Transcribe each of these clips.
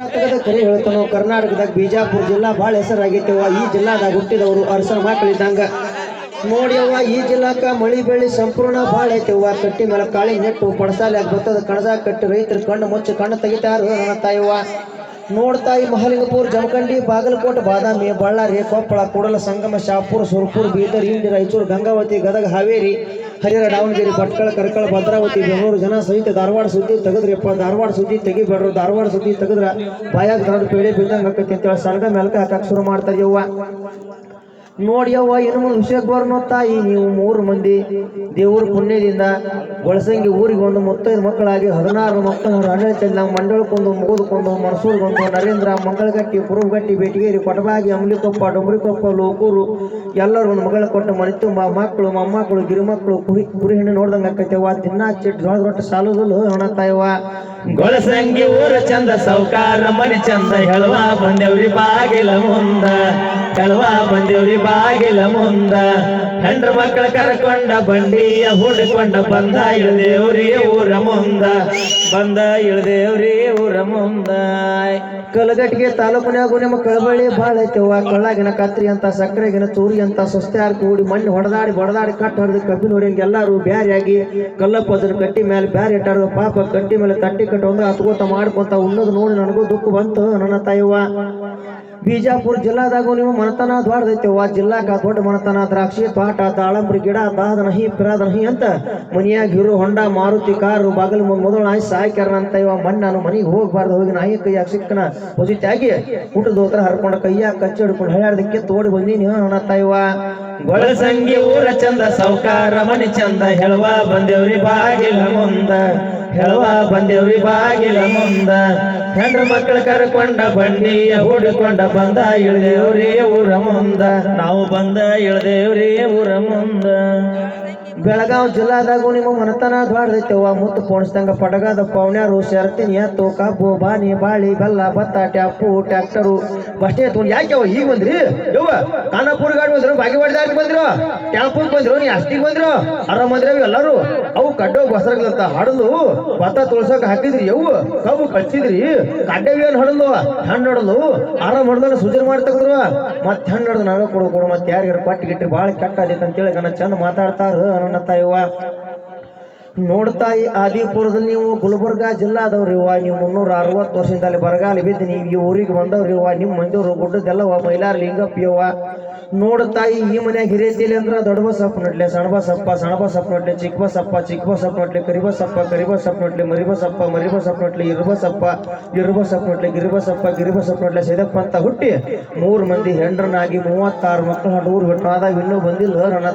ಕರ್ನಾಟಕದ ಕರೆ ಹೇಳ್ತಾನೋ, ಕರ್ನಾಟಕದಾಗ ಬಿಜಾಪುರ ಜಿಲ್ಲಾ ಭಾಳ ಹೆಸರಾಗೈತೆವ ಈ ಜಿಲ್ಲಾದಾಗ ಹುಟ್ಟಿದವರು ಅರಸರ ಮಕ್ಕಳಿದ್ದಂಗ. ನೋಡಿ ಅವ್ವ, ಈ ಜಿಲ್ಲಾಕ ಮಳಿ ಬೆಳಿ ಸಂಪೂರ್ಣ ಭಾಳ ಐತೆವ್ವ. ಕಟ್ಟಿ ಮೇಲೆ ಕಾಳಿ ನೆಟ್ಟು ಪಡಸಾಲ್ಯಾಗ ಬತ್ತದ ಕಣದ ಕಟ್ಟಿ ರೈತರು ಕಣ್ಣು ಮುಚ್ಚಿ ಕಣ್ಣು ತೆಗಿತಾರು ನನ್ನ ತಾಯವ್ವ. ನೋಡ್ತಾಯಿ ಮಹಾಲಿಂಗಪುರ, ಜಮಖಂಡಿ, ಬಾಗಲಕೋಟೆ, ಬಾದಾಮಿ, ಬಳ್ಳಾರಿ, ಕೊಪ್ಪಳ, ಕೂಡಲ, ಸಂಗಮ, ಶಾಪುರ, ಸುರಪುರ, ಬೀದರ್ ಇಂಡಿ ರಾಯಚೂರು, ಗಂಗಾವತಿ, ಗದಗ, ಹಾವೇರಿ. ಹರಿಹರ ದಾವಣಗೆರೆ ಭಟ್ಕಳ, ಕರ್ಕಳ, ಭದ್ರಾವತಿ, ಬೆಂಗಳೂರು ಜನ ಸಹಿತ ಧಾರವಾಡ ಸುದ್ದಿ ತೆಗೆದ್ರಿಪ್ಪ ಧಾರವಾಡ ಸುದ್ದಿ ತೆಗಿಬೇಡ್ರು ಧಾರವಾಡ ಸುದ್ದಿ ತೆಗೆದ್ರ ಬಾಯಾಗ ದಾಡು ಪೇಡೆ ಬಿದ್ದಂಗೆ ಆಕೈತಿ ಅಂತೇಳಿ ಸಣ್ಣ ಮೆಲ್ಕ ಹಾಕಕ್ಕೆ ಶುರು ಮಾಡ್ತಾರೆ ಯವ್ವ ನೋಡಿ ಅವ್ವ, ಇನ್ನು ವಿಷಯಕ್ಕೆ ಬರ್ನೋ ತಾಯಿ ನೀವು ಮೂರು ಮಂದಿ ದೇವ್ರ ಪುಣ್ಯದಿಂದ ಬಳಸಂಗಿ ಊರಿಗೆ ಒಂದು ಮುತ್ತೈದು ಮಕ್ಕಳಾಗಿ ಹದಿನಾರು ಮಕ್ಕಳು ಹನ್ನೆರಡು ನಾವು ಮಂಡಳಕ್ಕೊಂದು ಮುಗಿದುಕೊಂಡು ಮನಸೂರ್ಗೊಂದು ನರೇಂದ್ರ ಮಂಗಳಗಟ್ಟಿ, ಪುರುಗಟ್ಟಿ, ಬೇಟಿಗೇರಿ, ಕೊಟಬಾಗಿ ಅಮಲಿಕೊಪ್ಪ ಡೊಂಬ್ರಿಕೊಪ್ಪ, ಲೋಕೂರು, ಎಲ್ಲರೂ ಒಂದು ಮಗಳ ಕೊಟ್ಟು ಮನೆ ತುಂಬ ಮಕ್ಕಳು, ಮೊಮ್ಮಕ್ಕಳು, ಗಿರಿಮಕ್ಕಳು, ಕುರಿ ಕುರಿ ಹೆಣ್ಣು ನೋಡ್ದಂಗೆ ಆಕೈತೆವ್ವ. ದಿನ ಚಿಟ್ಟು ಜೋಳದ ರೊಟ್ಟ ಸಾಲುದಿಲ್ಲ ಹಣ ತಾಯವ್ವ ಗೊಳಸಂಗಿ ಊರ ಚಂದ, ಸೌಕಾರ ಮನೆ ಚಂದ, ಹೇಳುವ ಬಂದೇವ್ರಿ ಬಾಗಿಲ ಮುಂದ, ಹೇಳುವ ಬಂದೇವ್ರಿ ಬಾಗಿಲ ಮುಂದ ಹೆಂಡ್ರ ಮಕ್ಕಳ ಕರ್ಕೊಂಡ ಬಂಡಿಯ ಹುಡ್ಕೊಂಡ ಬಂದ ಇಳ್ದೇವ್ರಿ ಊರ ಮುಂದ. ಬಂದ ಇಳ್ದೇವ್ರಿ ಊರ ಮುಂದ. ಕಲಗಟ್ಟಿಗೆ ತಾಲೂಕಿನಾಗು ನಿಮ್ಮ ಕಳಬಳ್ಳಿ ಭಾಳ ಐತೆವ್ವ ಕಳ್ಳಾಗಿನ ಕತ್ರಿ ಅಂತ, ಸಕ್ಕರೆಗಿನ ತೂರಿ ಅಂತ ಸೊಸ್ತ್ಯಾರ್ ಕೂಡಿ ಮಣ್ಣು ಹೊಡೆದಾಡಿ ಬಡದಾಡಿ ಕಟ್ಟು ಹೊಡೆದು ಕಬ್ಬಿನ ಹೊಡೆಯಂಗೆ ಎಲ್ಲರೂ ಬ್ಯಾರಿಯಾಗಿ ಕಲ್ಲಪ್ಪದ್ರ ಕಟ್ಟಿ ಮೇಲೆ ಬ್ಯಾರಿ ಇಟ್ಟಾರ ಪಾಪ ಕಟ್ಟಿ ಮೇಲೆ ತಟ್ಟಿ ಕಟ್ಟು ಅಂದ್ರೆ ಹತ್ಕೋತ ಮಾಡ್ಕೊಂತ ಉಣ್ಣೋದು ನೋಡಿ ನನಗೂ ದುಃಖ ಬಂತು ನನ್ನ ತಾಯವ್ವ ಬಿಜಾಪುರ ಜಿಲ್ಲಾದಾಗೂ ನೀವು ಮನತನ ದ್ವಾಡ್ದೈತೆವ್ವ ಜಿಲ್ಲಾಕ ದೊಡ್ಡ ಮನತನ, ದ್ರಾಕ್ಷಿ ತೋಟ ದಾಳಂಬ್ರಿ, ಗಿಡ ದಾದನಹಿ ಪಿರಾದನಹಿ ಅಂತ ಮನಿಯಾಗ ಹಿರು, ಹೊಂಡ, ಮಾರುತಿ, ಕಾರು, ಬಾಗಿಲು ಮೊದಲು ನಾಯಿ ಸಾಯ್ಕ್ಯಾರಂತ ಇವ ಮಣ್ಣು ನಾನು ಮನೆಗೆ ಹೋಗ್ಬಾರ್ದು. ಹೋಗಿ ನಾಯಿ ಕೈಯಾಗ ಸಿಕ್ಕನ ಹೊಸಿತಾಗಿ ಊಟದ ಹೋತ್ರ ಹರ್ಕೊಂಡು ಕೈಯಾಗ ಕಚ್ಚಿ ಹಿಡ್ಕೊಂಡು ಹೇಳ್ಯಾರ್ದಕ್ಕೆ ತೋಡಿ ಬಂದೀನಿ ಅಣ್ಣ ತಾಯಿವ ಗೊಳಸಂಗಿ ಊರ ಚಂದ, ಸೌಕಾರ ಮನಿ ಚಂದ, ಹೇಳುವ ಬಂದೇವ್ರಿ ಬಾಗಿಲ ಮುಂದ. ಹೆಳವ ಬಂದೇವ್ರಿ ಬಾಗಿಲ ಮುಂದ. ಹೆಂಡ್ರ ಮಕ್ಕಳ ಕರ್ಕೊಂಡ ಬಂಡಿಯ ಹುಡುಕೊಂಡ ಬಂದ ಇಳ್ದೇವ್ರಿ ಊರ ಮುಂದ. ನಾವು ಬಂದ ಇಳ್ದೇವ್ರಿ ಊರ ಮುಂದ. ಬೆಳಗಾವ್ ಜಿಲ್ಲಾದಾಗೂ ನಿಮ್ಮ ಮನತನ ದ್ವಾಡ್ದೈತೆವ್ವ ಮುತ್ತು ಪೋಣಿಸ್ದಂಗ ಪಡಗದ ಪೌಣ್ಯಾರು ಶರ್ತಿನಿ ಕಬ್ಬು, ಬಾನಿ, ಬಾಳಿ, ಬೆಲ್ಲ, ಭತ್ತ, ಟ್ಯಾಪು, ಟ್ಯಾಕ್ಟರು. ಬಸ್ಟೇ ತೊಗೊಂಡು ಯಾಕೆ ಈಗ ಬಂದ್ರಿ? ಯವ್ವ ಖಾನಾಪುರ ಗಾಡಿ ಬಂದ್ರು ಬಾಗೇವಾಡಿ ದಾಟಿ ಬಂದ್ರು, ಟ್ಯಾಂಪುಗ್ ಬಂದ್ರು, ನೀ ಅಷ್ಟಿಗೆ ಬಂದ್ರು? ಆರಾಮ ಬಂದ್ರಿ ಎಲ್ಲರೂ? ಅವು ಕಡ್ಡೋ ಬಸರಗ್ಲಂತ ಹಡಲು ಭತ್ತ ತುಳ್ಸಕ್ ಹಾಕಿದ್ರಿ ಯವ್ವ, ಕಬ್ಬು ಕಚ್ಚಿದ್ರಿ. ಕಡ್ಡವಿ ಏನ್ ಹಡಲು ಹಣ್ಣು ಹಡಲು ಆರಾಮ್ ಹೊಡೆದ ಸುಜನ್ ಮಾಡಿ ಮತ್ತೆ ಹಣ್ಣು ಹಡ್ದು ನಾವೇ ಕೊಡು ಕೊಡು ಮತ್ತೆ ಯಾರಿಗಾರ ಪಟ್ಟಿ ಗಿಟ್ಟಿ ಭಾಳ ಕೆಟ್ಟ ಅಂತ ಅಂತೇಳಿ ಗಣ ಚಂದ ಮಾತಾಡ್ತಾರ. ನನ್ನ ತಾಯಿವ ನೋಡ್ತಾಯಿ ಆದಿಪುರದಲ್ಲಿ ನೀವು ಗುಲ್ಬರ್ಗಾ ಜಿಲ್ಲಾದವ್ರಿ ಅವ್ವ ನೀವು ಮುನ್ನೂರ ಅರವತ್ತು ವರ್ಷದಿಂದ ಅಲ್ಲಿ ಬರಗಾಲ ಬಿದ್ದು ನೀವು ಈ ಊರಿಗೆ ಬಂದವ್ರಿ ಅವ್ವ ನಿಮ್ಮ ಮಂಜೂರು ಗುಡ್ಡದೆಲ್ಲವ ಮೈಲಾರ ಲಿಂಗಪ್ಪ ಯವ್ವ ನೋಡ್ತಾಯಿ ಈ ಮನ್ಯಾಗ ಹಿರಿಯತಿಲಿ ಅಂದ್ರ ದೊಡ್ಡ ಬಸಪ್ಪ ಸಣಬಸಪ್ಪ ಸಣ್ಣ ಬಸಪ್ಪ ಸಣ್ಣ ಬಸಪ್ಪ ನೋಡ್ಲಿ ಚಿಕ್ಕ ಬಸಪ್ಪ ನಟ್ಲೆ ಕರಿಬಸಪ್ಪ ಕರಿಬಸಪ್ಪ ನೋಡ್ಲಿ, ಮರಿಬಸಪ್ಪ ಮರಿಬಸಪ್ಪ ನೋಡ್ಲಿ, ಇರ್ಬಸಪ್ಪ ಇರ್ಬಸಪ್ಪ ನೋಡ್ಲಿ, ಗಿರಿಬಸಪ್ಪ ಗಿರಿಬಸಪ್ಪ ನೋಡ್ಲಿ, ಸಿದಪ್ಪ ಅಂತ ಹುಟ್ಟಿ ಮೂರು ಮಂದಿ ಹೆಂಡ್ರನಾಗಿ ಮೂವತ್ತಾರು ಮಕ್ಕಳು ಊರು ಬಿಟ್ಟು ಆದಾಗ ಇನ್ನೂ ಬಂದಿಲ್ಲ, ನನ್ನ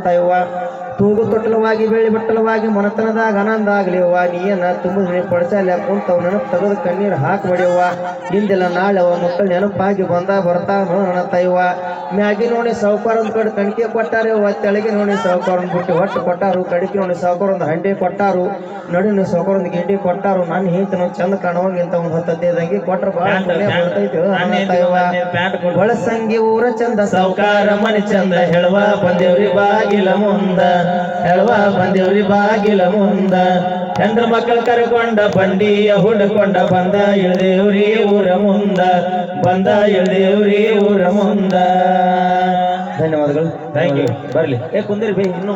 ತೂಗು ತೊಟ್ಟಲವಾಗಿ ಬೆಳ್ಳಿ ಬಟ್ಟಲವಾಗಿ ಮನತನದಾಗ ಆನಂದ ಆಗ್ಲಿ ನೀನ ತುಂಬು ತುಂಬ ಕುಂತ ನೆನಪು ತೆಗೆದು ಕಣ್ಣೀರು ಹಾಕ್ಬೇಡಿಯವ್ವ. ಹಿಂದೆಲ್ಲ ನಾಳೆ ಅವ ಮಕ್ಕಳು ನೆನಪಾಗಿ ಬಂದ ಬರ್ತಾ ನನ್ನ ತೈವ ಮ್ಯಾಗಿ ನೋಡಿ ಸಾವುಕಾರ ಒಂದ್ ಕಡೆ ಕಣಿಕೆ ಕೊಟ್ಟಾರೆ ತೆಳಗೆ ನೋಡಿ ಸಾವುಕಾರ ಒಂದ್ ಬುಟ್ಟಿ ಹೊಟ್ಟು ಕೊಟ್ಟಾರು ಕಡಿಕೆ ನೋಡಿ ಸಾವುಕಾರ ಒಂದು ಹಂಡೆ ಕೊಟ್ಟಾರು ನಡುವಿನ ಸಾವುಕಾರ ಒಂದು ಗಿಂಡಿ ಕೊಟ್ಟಾರು ನಾನು ಹೇಳ್ತೀನಿ ಚಂದ ಕಾಣುವಂಗ ಇಂತ ಒಂದು ಹತ್ತು ಹದಿನೈದು ಅಂಗಿ ಕೊಟ್ರ ಬರ್ತೈತೆ ನನ್ನ ಕೊಡು ಊರ ಚಂದ ಸಾವುಕಾರ ಮನಿ ಚಂದ ಹೇಳುವ ಬಂದೇವ್ರಿ ಬಾಗಿಲ ಮುಂದ. ಹೆಳವ ಬಂದೇವ್ರಿ ಬಾಗಿಲ ಮುಂದ. ಚಂದ್ರ ಮಕ್ಕಳು ಕರ್ಕೊಂಡ ಬಂಡಿಯ ಹುಡ್ಕೊಂಡ ಬಂದ ಇಳ್ದೇವ್ರಿ ಊರ ಮುಂದ. ಬಂದ ಇಳ್ದೇವ್ರಿ ಊರ ಮುಂದ. ಧನ್ಯವಾದಗಳು. ಥ್ಯಾಂಕ್ ಯು ಬರ್ಲಿ. ಏ, ಕುಂದಿರಿ ಬೇ, ಇನ್ನು